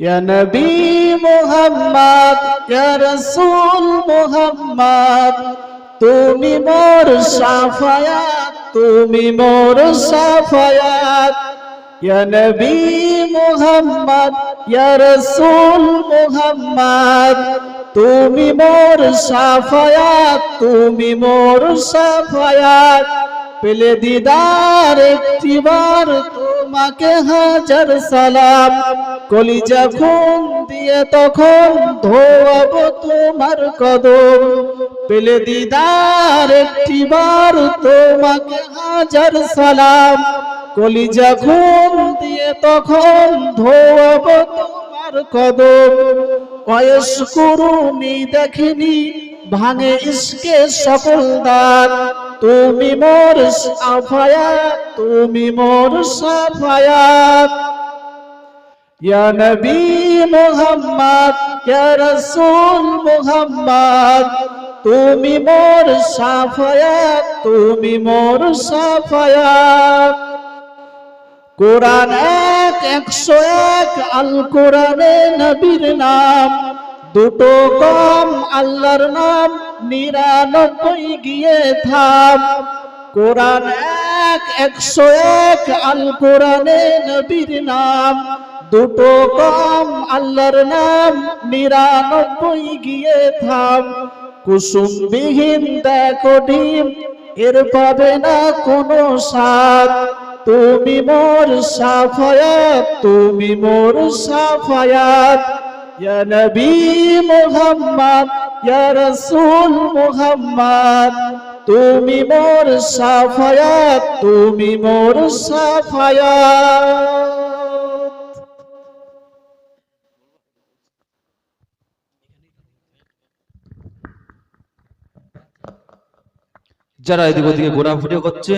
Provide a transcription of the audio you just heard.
ইয়া নবী মোহাম্মদ, ইয়া রাসূল মোহাম্মদ, তুমি মোর সাফায়াত, তুমি মোর সাফায়াত। ইয়া নবী মোহাম্মদ, ইয়া রাসূল মোহাম্মদ, তুমি মোর সাফায়াত, তুমি মোর সাফায়াত। পেলে দিদার একটিবার তোমাকে হাজার সালাম। কলিজা খুন দিয়ে তখন ধোয়াব তোমার কদম। পেলে দিদার একটিবার তোমাকে হাজার সালাম। কলিজা খুন দিয়ে তখন ধোয়াব তোমার কদম। বয়স করুনি দেখিনি, ভাঙে ইসকে সকল দান তুমি মোর সাফায়াত, তুমি মোর সাফায়াত। ইয়া নবী মোহাম্মদ, ইয়া রাসূল মোহাম্মদ, তুমি মোর সাফায়াত, তুমি মোর সাফায়াত। কোরআন এক, একশো এক আল কোরআনে নবীর নাম। দুটো কম আল্লাহর নাম নিরানব্বই গিয়ে থাম। কোরআন এক, একশো এক, আল কোরআনে নবীর নাম। দুটো কম, আল্লাহর নাম, নিরানব্বই গিয়ে থাম। কুসুমবিহীন দেখো ডিম, এর পাবে না কোনো স্বাদ। তুমি মোর সাফায়াত, তুমি মোর সাফায়াত। ইয়া নবী মুহাম্মদ রাসূল মুহাম্মদ তুমি মোর সাফায়াত তুমি মোর সাফায়াত। যারা এদিক ওদিকে ঘোরাফুটি করছে